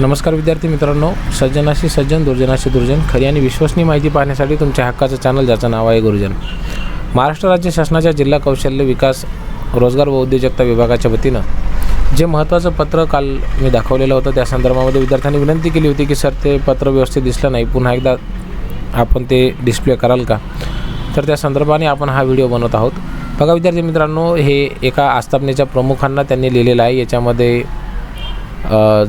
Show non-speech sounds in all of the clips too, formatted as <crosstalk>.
नमस्कार विद्यार्थी मित्रांनो. सज्जनाशी सज्जन दुर्जनाशी दुर्जन खरी आणि विश्वसनीय माहिती पाहण्यासाठी तुमच्या हक्काचं चॅनल ज्याचं नाव आहे गुरुजन. महाराष्ट्र राज्य शासनाच्या जिल्हा कौशल्य विकास रोजगार व उद्योजकता विभागाच्या वतीनं जे महत्त्वाचं पत्र काल मी दाखवलेलं होतं त्या संदर्भामध्ये विद्यार्थ्यांनी विनंती केली होती की सर ते पत्र व्यवस्थित दिसलं नाही. पुन्हा एकदा आपण ते डिस्प्ले कराल का? तर त्या संदर्भाने आपण हा व्हिडिओ बनवत आहोत. बघा विद्यार्थी मित्रांनो हे एका आस्थापनेच्या प्रमुखांना त्यांनी लिहिलेलं आहे. याच्यामध्ये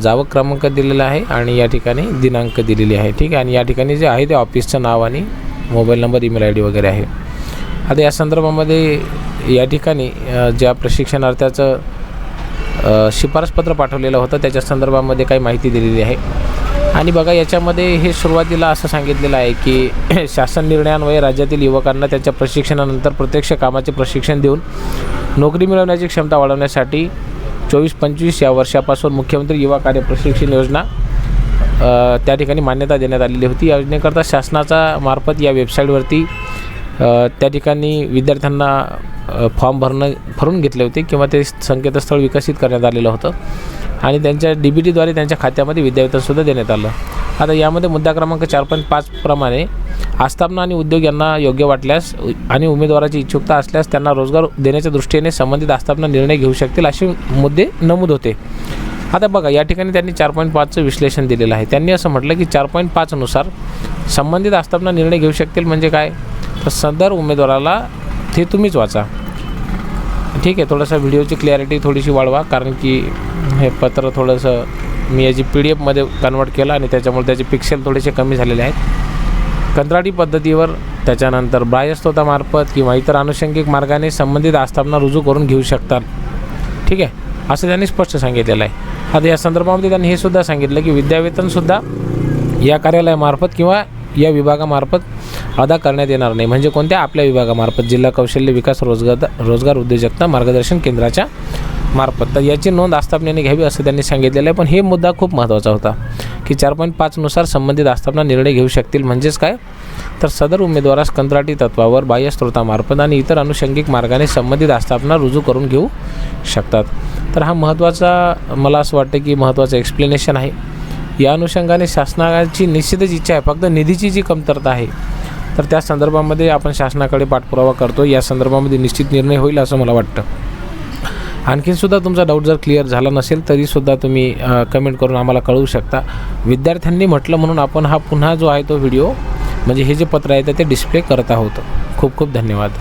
जावक क्रमांक दिलेला आहे आणि या ठिकाणी दिनांक दिलेली आहे ठीक आहे? आणि या ठिकाणी जे आहे ते ऑफिसचं नाव आणि mobile number email I D वगैरे आहे. आता या संदर्भामध्ये या ठिकाणी ज्या प्रशिक्षणार्थ्याचं शिफारसपत्र पाठवलेलं होतं त्याच्या संदर्भामध्ये काही माहिती दिलेली आहे. आणि बघा याच्यामध्ये हे सुरुवातीला असं सांगितलेलं आहे की <clears throat> शासन निर्णयान्वये राज्यातील युवकांना त्यांच्या प्रशिक्षणानंतर प्रत्यक्ष कामाचे प्रशिक्षण देऊन नोकरी मिळवण्याची क्षमता वाढवण्यासाठी चोवीस पंचवीस या वर्षापासून मुख्यमंत्री युवा कार्य प्रशिक्षण योजना त्या ठिकाणी मान्यता देण्यात आलेली होती. या योजनेकरता शासनाचा मार्फत या वेबसाईटवरती त्या ठिकाणी विद्यार्थ्यांना फॉर्म भरणं भरून घेतले होते किंवा ते संकेतस्थळ विकसित करण्यात आलेलं होतं आणि त्यांच्या डी बी टीद्वारे त्यांच्या खात्यामध्ये विद्यार्थ्यांसुद्धा देण्यात आलं. आता यामध्ये मुद्दा क्रमांक चार पॉईंट पाच प्रमाणे आस्थापना आणि उद्योग यांना योग्य वाटल्यास आणि उमेदवाराची इच्छुकता असल्यास त्यांना रोजगार देण्याच्या दृष्टीने संबंधित आस्थापना निर्णय घेऊ शकतील असे मुद्दे नमूद होते. आता बघा या ठिकाणी त्यांनी चार पॉईंट पाचचं विश्लेषण दिलेलं आहे. त्यांनी असं म्हटलं की चार पॉईंट पाचनुसार संबंधित आस्थापना निर्णय घेऊ शकतील म्हणजे काय? तर सदर उमेदवाराला ते तुम्हीच वाचा. ठीक आहे थोडंसं व्हिडिओची क्लॅरिटी थोडीशी वाढवा कारण की हे पत्र थोडंसं मी याची पी डी एफमध्ये कन्वर्ट केलं आणि त्याच्यामुळे त्याचे पिक्सेल थोडेसे कमी झालेले आहेत. कंत्राटी पद्धतीवर त्याच्यानंतर बाह्यस्त्रोतामार्फत किंवा इतर अनुषंगिक मार्गाने संबंधित आस्थापना रुजू करून घेऊ शकतात. ठीक आहे? असं त्यांनी स्पष्ट सांगितलेलं आहे. आता या संदर्भामध्ये त्यांनी हे सुद्धा सांगितलं की विद्यावेतनसुद्धा या कार्यालयामार्फत किंवा या विभागामार्फत अदा करण्यात येणार नाही. म्हणजे कोणत्या? आपल्या विभागामार्फत जिल्हा कौशल्य विकास रोजगार रोजगार उद्योजकता मार्गदर्शन केंद्राच्या मार्फत. तर याची नोंद आस्थापनेने घ्यावी असं त्यांनी सांगितलेलं आहे. पण हे मुद्दा खूप महत्त्वाचा होता की चार पॉईंट पाचनुसार संबंधित आस्थापना निर्णय घेऊ शकतील. म्हणजेच काय? तर सदर उमेदवारास कंत्राटी तत्वावर बाह्य स्त्रोतामार्फत आणि इतर अनुषंगिक मार्गाने संबंधित आस्थापना रुजू करून घेऊ शकतात. तर हा महत्त्वाचा मला असं वाटतं की महत्त्वाचं एक्सप्लेनेशन आहे. या अनुषंगाने शासनाची निश्चितच इच्छा आहे. फक्त निधीची जी कमतरता आहे तर त्या संदर्भामध्ये आपण शासनाकडे पाठपुरावा करतो या संदर्भामध्ये निश्चित निर्णय होईल असं मला वाटतं. आणखीनसुद्धा तुमचा डाऊट जर क्लिअर झाला नसेल तरीसुद्धा तुम्ही कमेंट करून आम्हाला कळवू शकता. विद्यार्थ्यांनी म्हटलं म्हणून आपण हा पुन्हा जो आहे तो व्हिडिओ म्हणजे हे जे पत्र आहे तर ते डिस्प्ले करत आहोत. खूप खूप धन्यवाद.